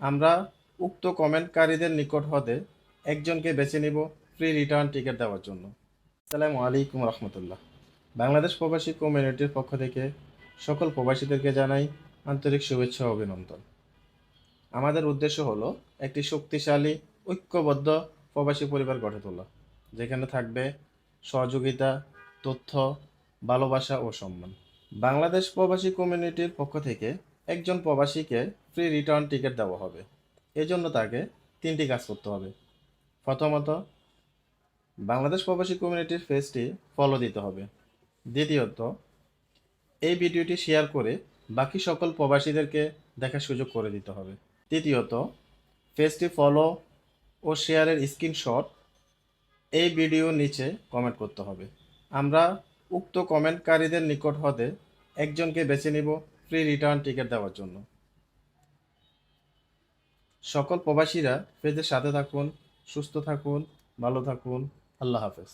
আমরা উক্ত কমেন্টকারীদের নিকট হতে একজনকে বেছে নিব ফ্রি রিটার্ন টিকিট দেওয়ার জন্য। আসসালামু আলাইকুম রহমতুল্লাহ। বাংলাদেশ প্রবাসী কমিউনিটির পক্ষ থেকে সকল প্রবাসীদেরকে জানাই আন্তরিক শুভেচ্ছা অভিনন্দন। আমাদের উদ্দেশ্য হলো একটি শক্তিশালী, ঐক্যবদ্ধ প্রবাসী পরিবার গড়ে তোলা, যেখানে থাকবে সহযোগিতা, তথ্য, ভালোবাসা ও সম্মান। বাংলাদেশ প্রবাসী কমিউনিটির পক্ষ থেকে একজন প্রবাসীকে ফ্রি রিটার্ন টিকিট দেওয়া হবে। এজন্য তাকে তিনটি কাজ করতে হবে। প্রথমত, বাংলাদেশ প্রবাসী কমিউনিটির পেজটি ফলো দিতে হবে। দ্বিতীয়ত, এই ভিডিওটি শেয়ার করে বাকি সকল প্রবাসীদেরকে দেখার সুযোগ করে দিতে হবে। তৃতীয়ত পেজটি ফলো ও শেয়ারের স্ক্রিনশট এই ভিডিওর নিচে কমেন্ট করতে হবে। আমরা উক্ত কমেন্টকারীদের নিকট হতে একজনকে বেছে নিব। ফ্রি রিটার্ন টিকিট দেওয়ার জন্য। সকল প্রবাসীরা পেজের সাথে থাকুন, সুস্থ থাকুন, ভালো থাকুন, আল্লাহ হাফেজ।